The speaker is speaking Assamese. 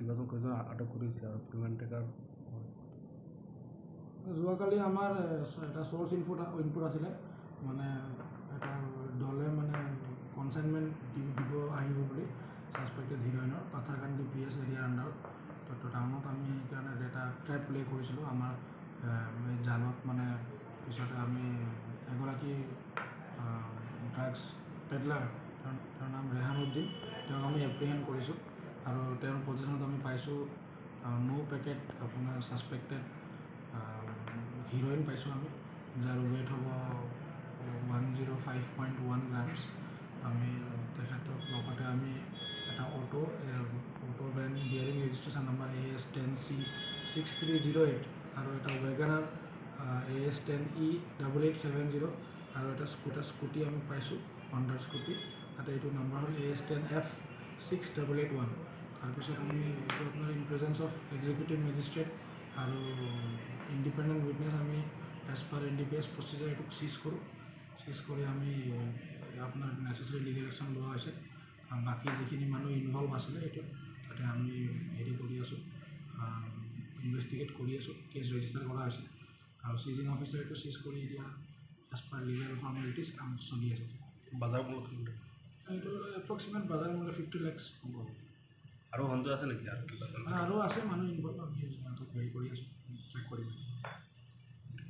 কেইবাজন কেইজন আটক কৰিছে আৰু কিমান টকাৰ যোৱাকালি আমাৰ এটা চ'ৰ্চ ইনপুট ইনপুট আছিলে মানে এটা দলে মানে কনচাইনমেণ্ট দিব আহিব বুলি ছাছপেক্টেড হিৰইনৰ পাথাৰকান্দি পি এছ এৰিয়াৰ আণ্ডাৰত তো টাউনত আমি সেইকাৰণে এটা ট্ৰেপ প্লে' কৰিছিলোঁ আমাৰ জালত মানে পিছতে আমি এগৰাকী ড্ৰাগছ পেডলাৰ তেওঁৰ নাম ৰেহান উদ্দিন তেওঁক আমি এপ্ৰিহেণ্ড কৰিছোঁ আৰু তেওঁৰ আমি পাইছোঁ। ন' পেকেট আপোনাৰ ছাছপেক্টেড হিৰইন পাইছোঁ আমি যাৰ ৱেইট হ'ব one zero' five point one grams আমি তেখেতক লগতে আমি এটা auto auto van bearing registration number A S ten C six three zero' eight আৰু এটা WagonR A S ten E double eight seven zero' আৰু এটা স্কুটাৰ স্কুটি আমি পাইছোঁ হণ্ডাৰ স্কুটি তাতে এইটো নাম্বাৰ হ'ল A S ten F six double eight one তাৰপিছত আমি এইটো আপোনাৰ in presence of executive magistrate আৰু ইণ্ডিপেণ্ডেণ্ট উইটনেছ আমি as per N D P S procedure এইটোক চিজ কৰোঁ চিজ কৰি আমি আপোনাৰ নেচেচেৰী লিগেল একশ্যন লোৱা হৈছে বাকী যিখিনি মানুহ ইনভল্ভ আছিলে এইটোত তাতে আমি হেৰি কৰি আছোঁ ইনভেষ্টিগেট কৰি আছোঁ কেছ ৰেজিষ্টাৰ কৰা হৈছে আৰু চিজিং অফিচাৰ এইটো চিজ কৰি এতিয়া এজ পাৰ লিগেল ফৰ্মেলিটিজ কাম চলি আছে বজাৰ মূল্য এইটো এপ্ৰক্সিমেট বাজাৰ মূল্য ফিফটি লেক্স হ'ব আৰু আছে নেকি? আৰু কিবা আৰু আছে মানুহ ইনভল্ভ